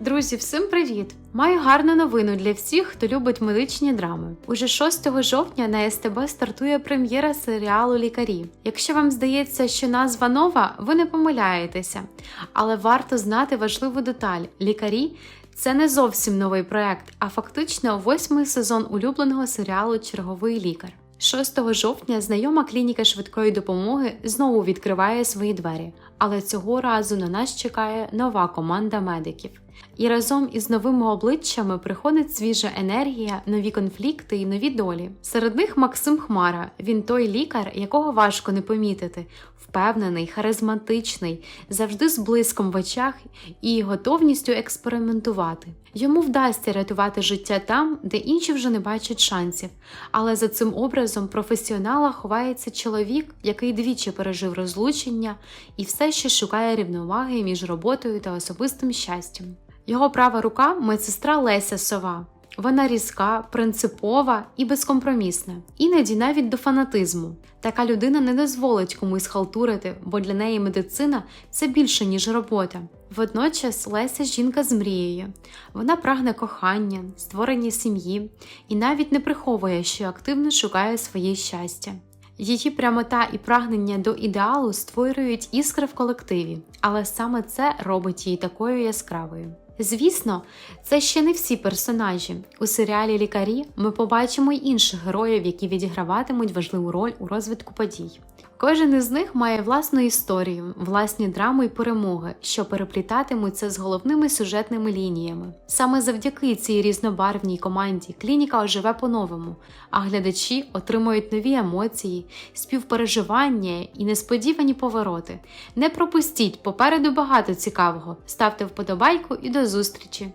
Друзі, всім привіт! Маю гарну новину для всіх, хто любить медичні драми. Уже 6 жовтня на СТБ стартує прем'єра серіалу Лікарі. Якщо вам здається, що назва нова, ви не помиляєтеся. Але варто знати важливу деталь: лікарі. Це не зовсім новий проект, а фактично восьмий сезон улюбленого серіалу Черговий лікар. 6 жовтня знайома клініка швидкої допомоги знову відкриває свої двері, але цього разу на нас чекає нова команда медиків. І разом із новими обличчями приходить свіжа енергія, нові конфлікти і нові долі. Серед них Максим Хмара. Він той лікар, якого важко не помітити, впевнений, харизматичний, завжди з блиском в очах і готовністю експериментувати. Йому вдасться рятувати життя там, де інші вже не бачать шансів. Але за цим образом професіонала ховається чоловік, який двічі пережив розлучення і все ще шукає рівноваги між роботою та особистим щастям. Його права рука медсестра Леся Сова. Вона різка, принципова і безкомпромісна, іноді навіть до фанатизму. Така людина не дозволить комусь халтурити, бо для неї медицина це більше, ніж робота. Водночас Леся жінка з мрією. Вона прагне кохання, створення сім'ї і навіть не приховує, що активно шукає своє щастя. Її прямота і прагнення до ідеалу створюють іскри в колективі, але саме це робить її такою яскравою. Звісно, це ще не всі персонажі. У серіалі Лікарі ми побачимо й інших героїв, які відіграватимуть важливу роль у розвитку подій. Кожен із них має власну історію, власні драми й перемоги, що переплітатимуться з головними сюжетними лініями. Саме завдяки цій різнобарвній команді клініка оживе по-новому, а глядачі отримують нові емоції, співпереживання і несподівані повороти. Не пропустіть попереду багато цікавого. Ставте вподобайку і до зустрічі!